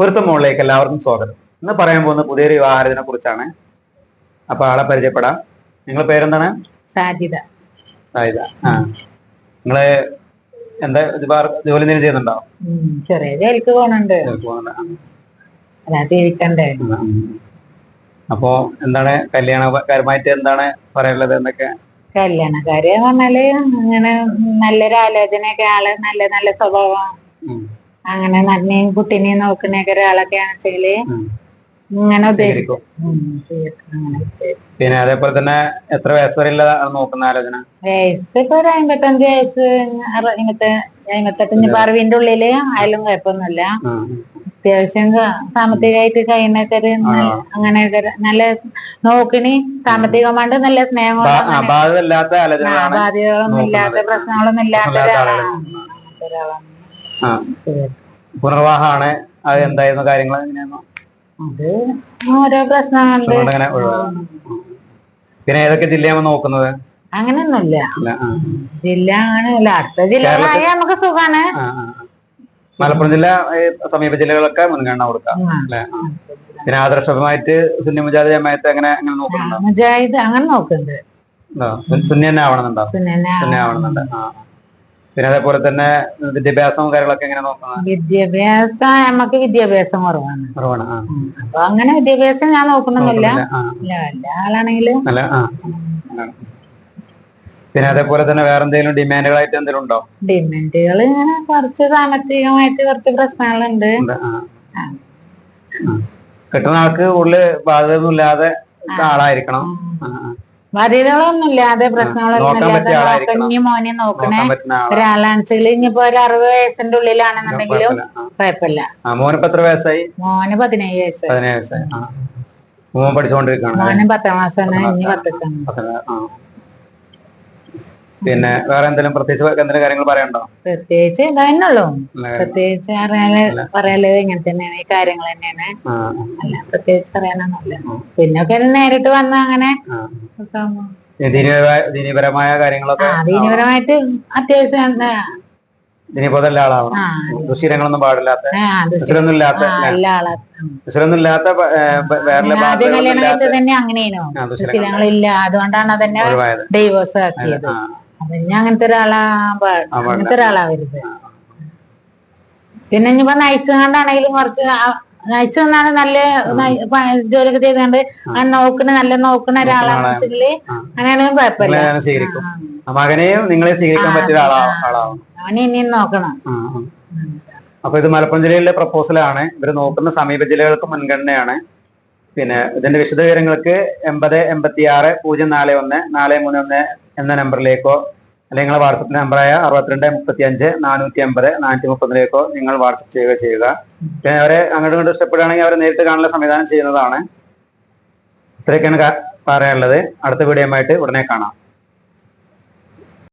പൊരുത്ത മുകളിലേക്ക് എല്ലാവർക്കും സ്വാഗതം. ഇന്ന് പറയാൻ പോകുന്ന പുതിയൊരു വിവാഹത്തിനെ കുറിച്ചാണ്. അപ്പൊ ആളെ പരിചയപ്പെടാം. നിങ്ങളുടെ പേരെന്താണ്? സാധ്യത സായിദ ആ. നിങ്ങൾ എന്താ ജോലി എന്തെങ്കിലും ചെയ്യുന്നുണ്ടോ? ചെറിയ ജോലിക്ക് പോണുണ്ട്. ജീവിക്കണ്ടേ. അപ്പോ എന്താണ് കല്യാണകാരമായിട്ട് എന്താണ് പറയാനുള്ളത് എന്നൊക്കെ? കല്യാണക്കാര് പറഞ്ഞാൽ അങ്ങനെ നല്ലൊരു ആലോചനയൊക്കെ ആൾ നല്ല നല്ല സ്വഭാവം. അങ്ങനെ നന്മയും കുട്ടിനെയും നോക്കുന്ന ഒരാളൊക്കെ ആണെച്ചാൽ. ഇങ്ങനെ ഉദ്ദേശിക്കും. അങ്ങനെ. പിന്നെ അതേപോലെ തന്നെ എത്ര വയസ്സ് വരെ നോക്കുന്ന ആലോചന? വയസ്സ് ഇപ്പൊ ഒരു അമ്പത്തഞ്ച് വയസ്സ് അമ്പത്തി അമ്പത്തെട്ട് ഇനിയിപ്പോ അറിവിന്റെ ഉള്ളിൽ ആയാലും കുഴപ്പമൊന്നുമില്ല. അത്യാവശ്യം സാമ്പത്തികമായിട്ട് കഴിയുന്നൊക്കെ ഒരു ന- അങ്ങനെയൊക്കെ ഒരു നല്ല നോക്കണി സാമ്പത്തികമായിട്ട് നല്ല സ്നേഹങ്ങളും ബാധ്യതകളൊന്നും ഇല്ലാത്ത. പ്രശ്നങ്ങളൊന്നും ഇല്ലാത്ത ഇല്ലാത്ത ഒരാളാണ്. പുനർവാഹമാണ്. അത് എന്തായിരുന്നു? കാര്യങ്ങൾ എങ്ങനെയാണോ അത് ഓരോ പ്രശ്നങ്ങളുണ്ട്. അങ്ങനെ ഒഴിവാക്കാം. പിന്നെ ഏതൊക്കെ ജില്ലയാണ് നോക്കുന്നത്? അങ്ങനെയൊന്നുമില്ല. ജില്ല അങ്ങനെയല്ല അടുത്ത ജില്ലകളായ നമുക്ക് സുഖാണ്. മലപ്പുറം ജില്ല സമീപ ജില്ലകളൊക്കെ മുൻഗണന കൊടുക്കാം. അല്ലെ? പിന്നെ ആദർശപരമായിട്ട് സുന്നി മുജാഹിദ് ജമായത്ത് അങ്ങനെ അങ്ങനെ നോക്കുന്നുണ്ടോ? മുജാഹിദ് അങ്ങനെ നോക്കുന്നുണ്ട്. സുന്നി തന്നെ ആവണമെന്നുണ്ടോ? സുനന സുന്നി ആവണമെന്നുണ്ട്. ആ. പിന്നെ അതേപോലെ തന്നെ വിദ്യാഭ്യാസവും കാര്യങ്ങളൊക്കെ എങ്ങനെ നോക്കുന്നത്? വിദ്യാഭ്യാസം നമുക്ക് വിദ്യാഭ്യാസം കുറവാണ്. കുറവാണ് അപ്പൊ അങ്ങനെ വിദ്യാഭ്യാസം ഞാൻ നോക്കുന്നില്ല. ആളാണെങ്കിൽ ആളാണെങ്കിലും. അല്ല ആ. പിന്നെ അതേപോലെ തന്നെ വേറെ എന്തെങ്കിലും ഡിമാൻഡുകളായിട്ട് എന്തെങ്കിലും ഉണ്ടോ? ഡിമാൻഡുകൾ ഇങ്ങനെ കുറച്ച് സാമ്പത്തികമായിട്ട് കുറച്ച് പ്രശ്നങ്ങളുണ്ട്. കിട്ടുന്ന ആൾക്ക് ഉള്ളിൽ ബാധ്യതയൊന്നും ഇല്ലാതെ ആളായിരിക്കണം ആ. ഇല്ലാതെ പ്രശ്നങ്ങളൊന്നും ഇല്ലാതെ പറ്റിയ മോനെ നോക്കണേ. ഒരാളാണെന്നുവെച്ചാൽ ഇനിയിപ്പോ ഒരു അറുപത് വയസ്സിന്റെ ഉള്ളിലാണെന്നുണ്ടെങ്കിലും കുഴപ്പമില്ല. മോനിപ്പോ എത്ര വയസ്സായി? മോന് പതിനേഴ് വയസ്സ് പതിനേഴ് വയസ്സായി. മോൻ പഠിച്ചുകൊണ്ടിരിക്കുകയാണ് മോന് പത്താം ക്ലാസ് ആണ് ഇനി ക്ലാസ്. പിന്നെ വേറെ എന്തെങ്കിലും പ്രത്യേകിച്ച് എന്തെങ്കിലും കാര്യങ്ങൾ പറയണ്ടോ പ്രത്യേകിച്ച് ഇതന്നെയുള്ളൂ. പ്രത്യേകിച്ച് അറിയാൽ പറയാനുള്ളത് ഇങ്ങനെ തന്നെയാണ്. ഈ കാര്യങ്ങൾ തന്നെയാണ്. അല്ല പ്രത്യേകിച്ച് പറയാനൊന്നുമില്ല. പിന്നൊക്കെ നേരിട്ട് വന്ന അങ്ങനെ ദീനീപരമായ കാര്യങ്ങളൊക്കെ ദീനപരമായിട്ട് അത്യാവശ്യം എന്താ ദീനീപതല്ല ആളാവണം. ദുശീലങ്ങളൊന്നും പാടില്ലാത്ത ദുശീലൊന്നും ഇല്ലാത്ത ദുശീലൊന്നും ഇല്ലാത്ത വേറെ കല്യാണം കഴിച്ചത് തന്നെ അങ്ങനെയാണോ ആ, ദുശ്ശീലങ്ങൾ ദുശീലങ്ങളില്ല. അതുകൊണ്ടാണ് അതന്നെ ഡൈവേഴ്സ് ആക്കിയത്. ഞാൻ അങ്ങനത്തെ ഒരാളാ. അങ്ങനത്തെ ഒരാളാവരുത്. പിന്നെ ഇനിയിപ്പോ നയിച്ചു കൊണ്ടാണെങ്കിലും കുറച്ച് നയിച്ചു നിന്നാണ് നല്ല ജോലിയൊക്കെ ചെയ്തുകൊണ്ട് അങ്ങനെ നോക്കണ നല്ല നോക്കണ ഒരാളാണെന്ന് വെച്ചിട്ടുണ്ടെങ്കിൽ അങ്ങനെയാണെങ്കിലും കുഴപ്പമില്ല. മകനെയും നിങ്ങളെ സ്വീകരിക്കാൻ പറ്റിയ ഒരാളാ ആളാവും. അവനെ ഇനിയും നോക്കണം. അപ്പൊ ഇത് മലപ്പുറം ജില്ലയിലെ പ്രപ്പോസലാണ് ഇവർ നോക്കുന്ന സമീപ ജില്ലകൾക്ക് മുൻഗണനയാണ്. പിന്നെ ഇതിന്റെ വിശദവിവരങ്ങൾക്ക് എൺപത് എൺപത്തി ആറ് പൂജ്യം നാല് ഒന്ന് നാല് മൂന്ന് ഒന്ന് എന്ന നമ്പറിലേക്കോ അല്ലെങ്കിൽ നിങ്ങളുടെ വാട്സപ്പ് നമ്പറായ അറുപത്തിരണ്ട് മുപ്പത്തി അഞ്ച് നാനൂറ്റി അമ്പത് നാനൂറ്റി മുപ്പതിലേക്കോ നിങ്ങൾ വാട്സപ്പ് ചെയ്യുക ചെയ്യുക. അവരെ അങ്ങോട്ടും ഇങ്ങോട്ടും ഇഷ്ടപ്പെടുകയാണെങ്കിൽ അവരെ നേരിട്ട് കാണാനുള്ള സംവിധാനം ചെയ്യുന്നതാണ്. ഇത്രയൊക്കെയാണ് പറയാനുള്ളത്. അടുത്ത വീഡിയോ ആയിട്ട് ഉടനെ കാണാം.